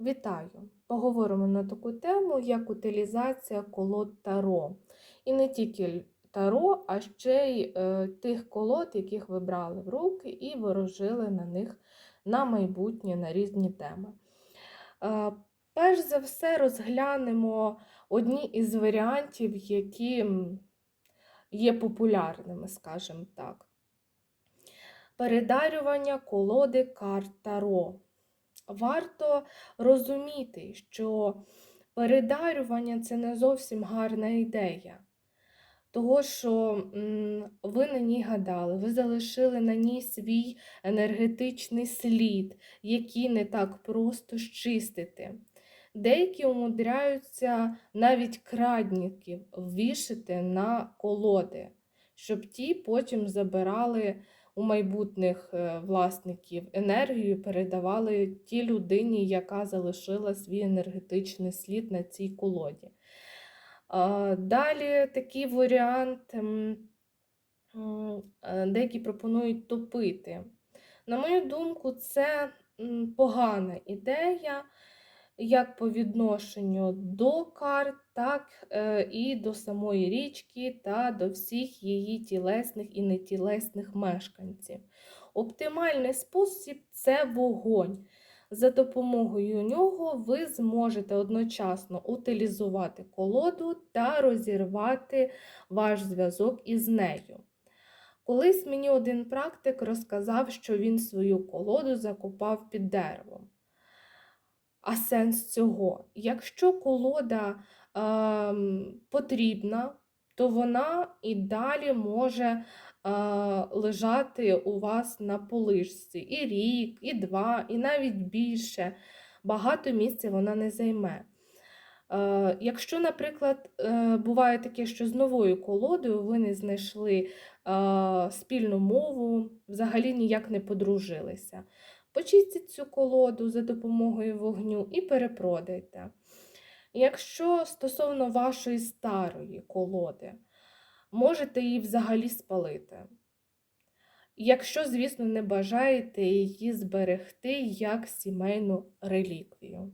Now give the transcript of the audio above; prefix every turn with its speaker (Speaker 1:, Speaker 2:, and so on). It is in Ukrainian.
Speaker 1: Вітаю! Поговоримо на таку тему, як утилізація колод таро. І не тільки таро, а ще й е, тих колод, яких ви брали в руки і ворожили на них на майбутнє на різні теми. Е, перш за все, розглянемо одні із варіантів, які є популярними, скажімо так. Передарювання колоди карт Таро. Варто розуміти, що передарювання це не зовсім гарна ідея. Того, що ви на ній гадали, ви залишили на ній свій енергетичний слід, який не так просто щистити. Деякі умудряються навіть крадників вішати на колоди, щоб ті потім забирали у майбутніх е, власників енергію, передавали тій людині, яка залишила свій енергетичний слід на цій колоді. Далі такий варіант, е, деякі пропонують топити. На мою думку, це погана ідея, як по відношенню до карт, так е, і до самої річки та до всіх її тілесних і нетілесних мешканців. Оптимальний спосіб це вогонь. За допомогою нього ви зможете одночасно утилізувати колоду та розірвати ваш зв'язок із нею. Колись мені один практик розказав, що він свою колоду закопав під деревом. А сенс цього? Якщо колода е, потрібна, то вона і далі може е, лежати у вас на полишці і рік, і два, і навіть більше. Багато місця вона не займе. Е, Якщо, наприклад, е, буває таке, що з новою колодою ви не знайшли е, спільну мову, взагалі ніяк не подружилися. Почистіть цю колоду за допомогою вогню і перепродайте. Якщо стосовно вашої старої колоди, можете її взагалі спалити. Якщо, звісно, не бажаєте її зберегти як сімейну реліквію.